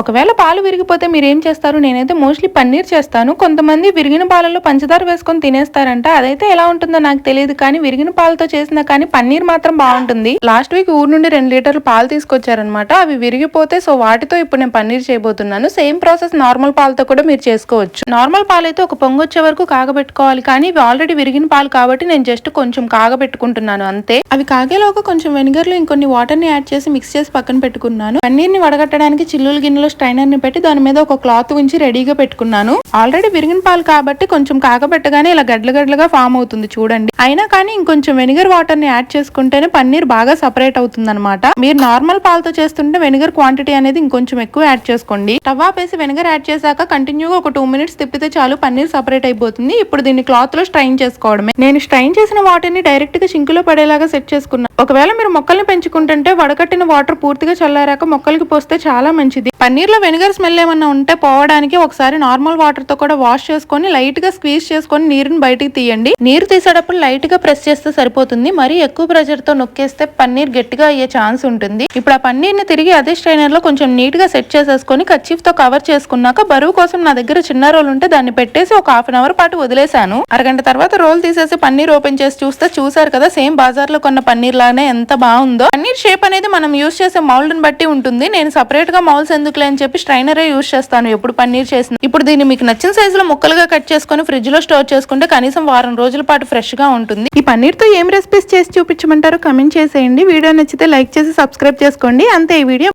ఒకవేళ పాలు విరిగిపోతే మీరు ఏం చేస్తారు? నేనైతే మోస్ట్లీ పన్నీర్ చేస్తాను. కొంతమంది విరిగిన పాలలో పంచదార వేసుకొని తినేస్తారంట. అదైతే ఎలా ఉంటుందో నాకు తెలియదు కానీ విరిగిన పాలతో చేసిన కానీ పన్నీర్ మాత్రం బాగుంటుంది. లాస్ట్ వీక్ ఊరు నుండి రెండు లీటర్లు పాలు తీసుకొచ్చారనమాట. అవి విరిగిపోతే సో వాటితో ఇప్పుడు నేను పన్నీర్ చేయబోతున్నాను. సేమ్ ప్రాసెస్ నార్మల్ పాలతో కూడా మీరు చేసుకోవచ్చు. నార్మల్ పాలు అయితే ఒక పొంగు వచ్చే వరకు కాగబెట్టుకోవాలి కానీ ఇవి ఆల్రెడీ విరిగిన పాలు కాబట్టి నేను జస్ట్ కొంచెం కాగబెట్టుకుంటున్నాను అంతే. అవి కాగేలోగా కొంచెం వెనిగర్లో ఇంకొన్ని వాటర్ని యాడ్ చేసి మిక్స్ చేసి పక్కన పెట్టుకున్నాను. పన్నీర్ని వడగట్టడానికి చిల్లులు గిన్నెలు స్ట్రైనర్ని పెట్టి దాని మీద ఒక క్లాత్ ఉంచి రెడీగా పెట్టుకున్నాను. ఆల్రెడీ విరిగిన పాలు కాబట్టి కొంచెం కాగబెట్టగానే ఇలా గడ్డలు గడ్డలుగా ఫామ్ అవుతుంది చూడండి. అయినా కానీ ఇంకొంచెం వెనిగర్ వాటర్ని యాడ్ చేసుకుంటేనే పన్నీర్ బాగా సపరేట్ అవుతుంది అనమాట మీరు నార్మల్ పాలతో చేస్తుంటే వెనిగర్ క్వాంటిటీ అనేది ఇంకొంచెం ఎక్కువ యాడ్ చేసుకోండి. టవా వేసి వెనిగర్ యాడ్ చేశాక కంటిన్యూగా ఒక టూ మినిట్స్ తిప్పితే చాలు పన్నీర్ సపరేట్ అయిపోతుంది. ఇప్పుడు దీన్ని క్లాత్లో స్ట్రైన్ చేసుకోవడమే. నేను స్ట్రైన్ చేసిన వాటర్ని డైరెక్ట్గా సింకులో పడేలాగా సెట్ చేసుకున్నాను ఒకవేళ మీరు మొక్కల్ని పెంచుకుంటుంటే వడకట్టిన వాటర్ పూర్తిగా చల్లారాక మొక్కలకి పోస్తే చాలా మంచిది. పన్నీర్లో వెనిగర్ స్మెల్ ఏమన్నా ఉంటే పోవడానికి ఒకసారి నార్మల్ వాటర్తో కూడా వాష్ చేసుకొని లైట్గా స్క్వీజ్ చేసుకొని నీరుని బయటికి తీయండి. నీరు తీసేటప్పుడు లైట్గా ప్రెస్ చేస్తే సరిపోతుంది. మరీ ఎక్కువ ప్రెషర్తో నొక్కేస్తే పన్నీర్ గట్టిగా అయ్యే ఛాన్స్ ఉంటుంది. ఇప్పుడు ఆ పన్నీర్ని తిరిగి అదే స్ట్రైనర్లో కొంచెం నీట్గా సెట్ చేసేసుకొని కచ్చిఫ్తో కవర్ చేసుకున్నాక బరువు కోసం నా దగ్గర చిన్న రోల్ ఉంటే దాన్ని పెట్టేసి ఒక హాఫ్ అన్ అవర్ పాటు వదిలేశాను. అరగంట తర్వాత రోల్ తీసేసి పన్నీర్ ఓపెన్ చేసి చూస్తే చూసారు కదా సేమ్ బజార్లో కొన్న పన్నీర్ లానే ఎంత బాగుందో. పన్నీర్ షేప్ అనేది మనం యూస్ చేసే మౌల్డ్ని బట్టి ఉంటుంది. నేను సపరేట్గా మౌల్స్ అని చెప్పి స్ట్రైనరే యూస్ చేస్తాను. ఎప్పుడు పన్నీర్ చేసిన. ఇప్పుడు దీన్ని మీకు నచ్చిన సైజు లో ముక్కలుగా కట్ చేసుకొని ఫ్రిడ్జ్లో స్టోర్ చేసుకుంటే కనీసం వారం రోజుల పాటు ఫ్రెష్గా ఉంటుంది. ఈ పన్నీర్తో ఏం రెసిపీస్ చేసి చూపించమంటారో కమెంట్ చేసేయండి. వీడియో నచ్చితే లైక్ చేసి సబ్స్క్రైబ్ చేసుకోండి. అంతే ఈ వీడియో